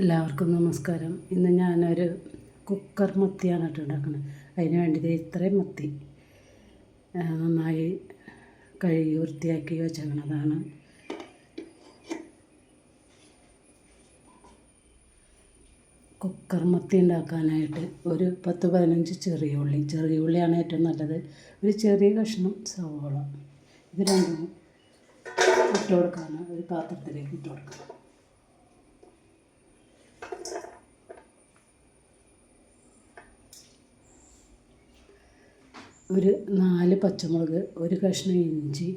എല്ലാവർക്കും നമസ്കാരം. ഇന്ന് ഞാനൊരു കുക്കർ മത്തിയാണ് കേട്ടോ ഉണ്ടാക്കുന്നത് അതിന് വേണ്ടി ദേ ഇത്രയും മത്തി നന്നായി കഴുകി വൃത്തിയാക്കി വെച്ചേക്കണതാണ്. കുക്കർ മത്തി ഉണ്ടാക്കാനായിട്ട് ഒരു പത്ത് പതിനഞ്ച് ചെറിയ ഉള്ളി. ചെറിയ ഉള്ളിയാണ് ഏറ്റവും നല്ലത്. ഒരു ചെറിയ കഷ്ണം സവോള. ഇത് രണ്ടും ഇട്ട് കൊടുക്കാനാണ്. ഒരു പാത്രത്തിലേക്ക് ഇട്ട് കൊടുക്കാം. ഒരു നാല് പച്ചമുളക് ഒരു കഷ്ണം ഇഞ്ചി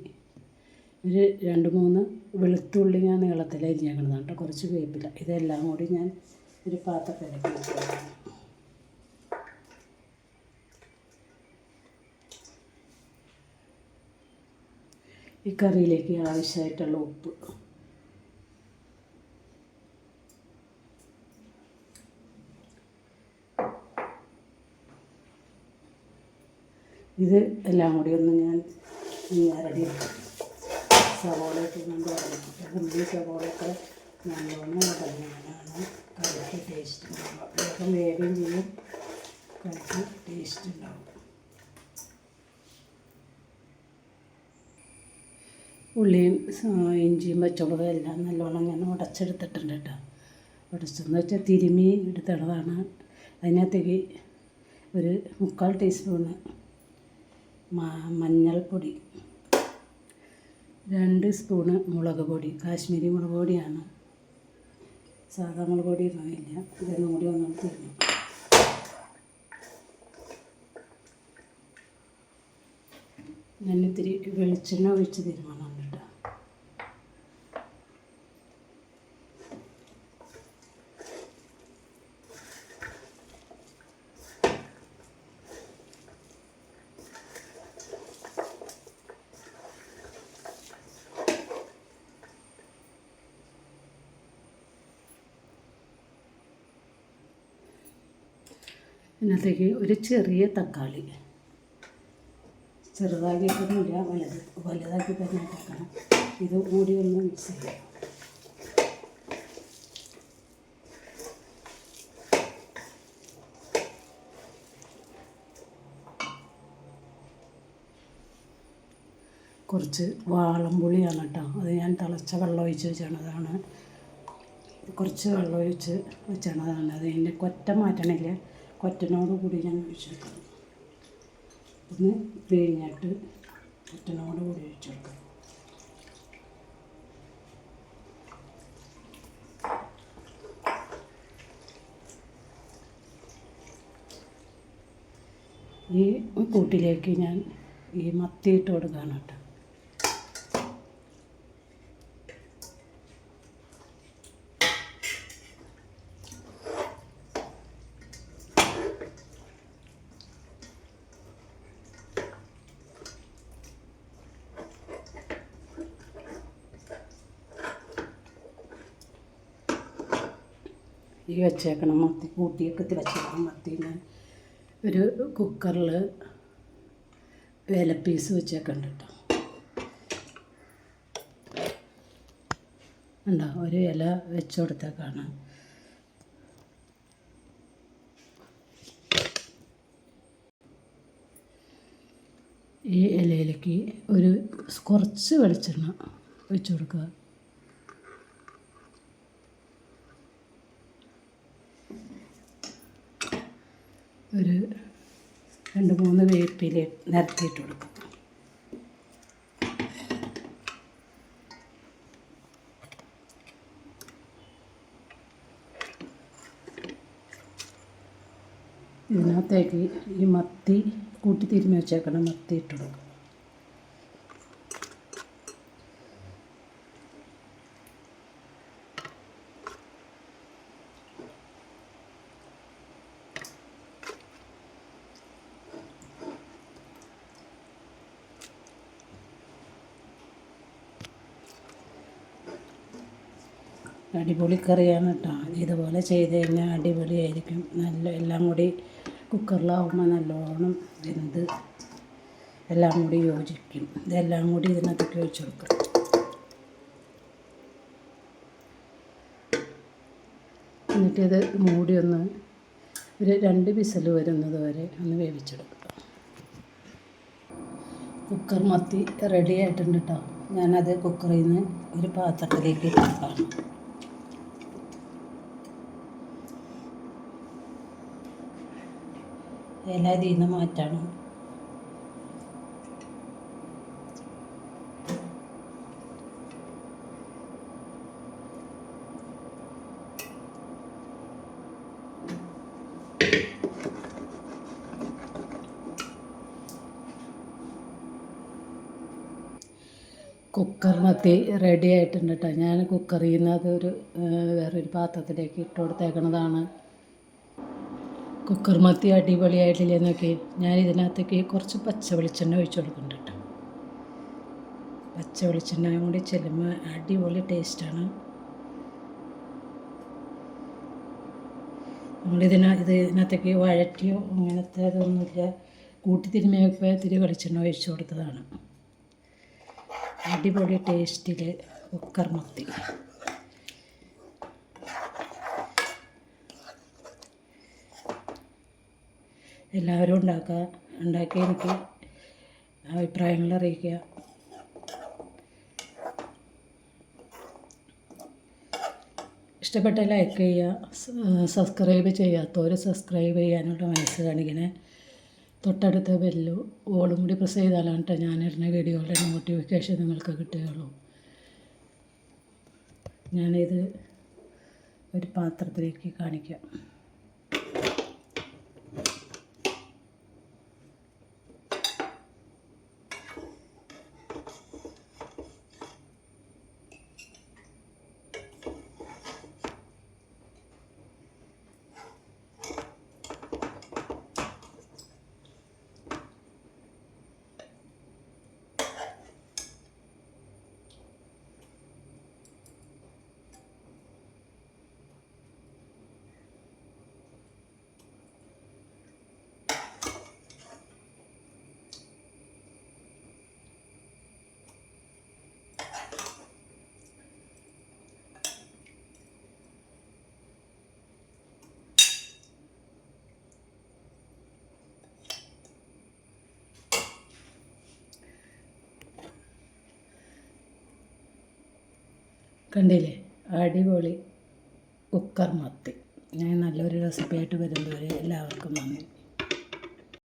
ഒരു രണ്ട് മൂന്ന് വെളുത്തുള്ളി ഞാൻ നീളത്തിൽ അരിഞ്ഞേക്കണതാണ് കേട്ടോ കുറച്ച് വേപ്പില. ഇതെല്ലാം കൂടി ഞാൻ ഒരു പാത്രത്തിലേക്ക് ഇട്ട് ഈ കറിയിലേക്ക് ആവശ്യമായിട്ടുള്ള ഉപ്പ്. ഇത് എല്ലാം കൂടി ഒന്ന് ഞാൻ ഞരടി സവോള ഉള്ളി സവോളയൊക്കെ നല്ലോണം ഉടഞ്ഞാലാണ് കറിക്ക് ടേസ്റ്റ് ഉണ്ടാവും വേഗം വേഗം ചെയ്യും. കറിക്ക് ടേസ്റ്റ് ഉണ്ടാവും. ഉള്ളിയും ഇഞ്ചിയും പച്ചമുളകും എല്ലാം നല്ലോണം ഞാൻ ഉടച്ചെടുത്തിട്ടുണ്ട് കേട്ടോ. ഉടച്ചെന്ന് വെച്ചാൽ തിരുമി എടുത്തിടതാണ് അതിനകത്തേക്ക് ഒരു മുക്കാൽ ടീസ്പൂണ് മഞ്ഞൾപ്പൊടി. രണ്ട് സ്പൂണ് മുളക് പൊടി. കാശ്മീരി മുളക് പൊടിയാണ്. സാധാ മുളക് പൊടി ഇടുന്നില്ല ഇതൊന്നും കൂടി ഒന്നും തരുന്നു ഞാൻ ഇത്തിരി വെളിച്ചെണ്ണ ഒഴിച്ച് തിരുമണം കേട്ടോ ഇതിനകത്തേക്ക് ഒരു ചെറിയ തക്കാളി. ചെറുതാക്കിയിട്ടൊന്നുമില്ല വലുത് വലുതാക്കി തന്നെ ഇട്ടേക്കണം. ഇത് കൂടി ഒന്ന് മിക്സ് ചെയ്യാം. കുറച്ച് വാളംപുളിയാണ് കേട്ടോ. അത് ഞാൻ തിളച്ച വെള്ളം ഒഴിച്ച് വെച്ചണതാണ് കുറച്ച് വെള്ളം ഒഴിച്ച് വെച്ചണതാണ് അത് അതിന്റെ കൊറ്റ മാറ്റണില്ല. കൊറ്റനോട് കൂടി ഞാൻ ഒഴിച്ചെടുക്കണം ഒന്ന് പിഴിഞ്ഞിട്ട് കൊറ്റനോട് കൂടി ഒഴിച്ചെടുക്കണം ഈ കൂട്ടിലേക്ക് ഞാൻ ഈ മത്തി ഇട്ട് ഈ വെച്ചേക്കണം മത്തി കൂട്ടിയൊക്കെ വെച്ചേക്കണം. മത്തി ഞാൻ ഒരു കുക്കറിൽ വേല പീസ് വെച്ചേക്കണ്ട കേട്ടോ ഉണ്ടോ ഒരു ഇല വെച്ച് കൊടുത്തേക്കാണ്. ഈ ഇലയിലേക്ക് ഒരു കുറച്ച് വെളിച്ചെണ്ണ വെച്ചു കൊടുക്കുക. ഒരു രണ്ട് മൂന്ന് വേപ്പില നിരത്തിയിട്ട് കൊടുക്കും. ഇതിനകത്തേക്ക് ഈ മത്തി കൂട്ടി തിരുമ്മി വെച്ചേക്കണം മത്തി ഇട്ട് കൊടുക്കും. അടിപൊളി കറിയാണ് കേട്ടോ. ഇതുപോലെ ചെയ്ത് കഴിഞ്ഞാൽ അടിപൊളിയായിരിക്കും. നല്ല എല്ലാം കൂടി കുക്കറിലാവുമ്പോൾ നല്ലോണം വെന്ത് എല്ലാം കൂടി യോജിക്കും. ഇതെല്ലാം കൂടി ഇതിനകത്തേക്ക് ഒഴിച്ചു കൊടുക്കും. എന്നിട്ട് ഇത് മൂടി ഒന്ന് ഒരു രണ്ട് വിസിൽ വരുന്നത് വരെ ഒന്ന് വേവിച്ചെടുക്കും. കുക്കർ മത്തി റെഡി ആയിട്ടുണ്ട് കേട്ടോ. ഞാനത് കുക്കറിൽ നിന്ന് ഒരു പാത്രത്തിലേക്ക് ഇട്ടിട്ടാണ്. ഇല ഇതിൽ നിന്ന് മാറ്റണം. കുക്കർ റെഡി ആയിട്ടുണ്ട് കേട്ടോ ഞാൻ കുക്കറിൽ നിന്ന് അതൊരു വേറൊരു പാത്രത്തിലേക്ക് ഇട്ട് കൊടുത്തേക്കണതാണ്. കുക്കർ മത്തി അടിപൊളിയായിട്ടില്ലേ എന്നൊക്കെ ഞാൻ ഇതിനകത്തേക്ക് കുറച്ച് പച്ച വെളിച്ചെണ്ണ ഒഴിച്ചു കൊടുക്കുന്നുണ്ട് കേട്ടോ. പച്ച വെളിച്ചെണ്ണയും കൂടി ചെല്ലുമ്പോൾ അടിപൊളി ടേസ്റ്റാണ്. നമ്മളിതിന ഇത് ഇതിനകത്തേക്ക് വഴറ്റിയോ അങ്ങനത്തെ ഇതൊന്നുമില്ല. കൂട്ടി തിരുമ്മിയപ്പോൾ ഇത്തിരി വെളിച്ചെണ്ണ ഒഴിച്ചു കൊടുത്തതാണ്. അടിപൊളി ടേസ്റ്റിൽ കുക്കർ മത്തി എല്ലാവരും ഉണ്ടാക്കുക ഉണ്ടാക്കി എനിക്ക് അഭിപ്രായങ്ങൾ അറിയിക്കുക. ഇഷ്ടപ്പെട്ട ലൈക്ക് ചെയ്യുക സബ്സ്ക്രൈബ് ചെയ്യാത്തവർ സബ്സ്ക്രൈബ് ചെയ്യാനുള്ള മനസ്സ് കാണിക്കണേ. തൊട്ടടുത്ത ബെല്ലു ഓളും കൂടി പ്രസ് ചെയ്താലാണ് കേട്ടോ ഞാനിടുന്ന വീഡിയോയുടെ നോട്ടിഫിക്കേഷൻ നിങ്ങൾക്ക് കിട്ടുകയുള്ളൂ. ഞാനിത് ഒരു പാത്രത്തിലേക്ക് കാണിക്കാം. കണ്ടില്ലേ? അടിപൊളി കുക്കർ മത്തി. ഞാൻ നല്ലൊരു റെസിപ്പിയായിട്ട് വരുന്നവരെ എല്ലാവർക്കും നന്ദി.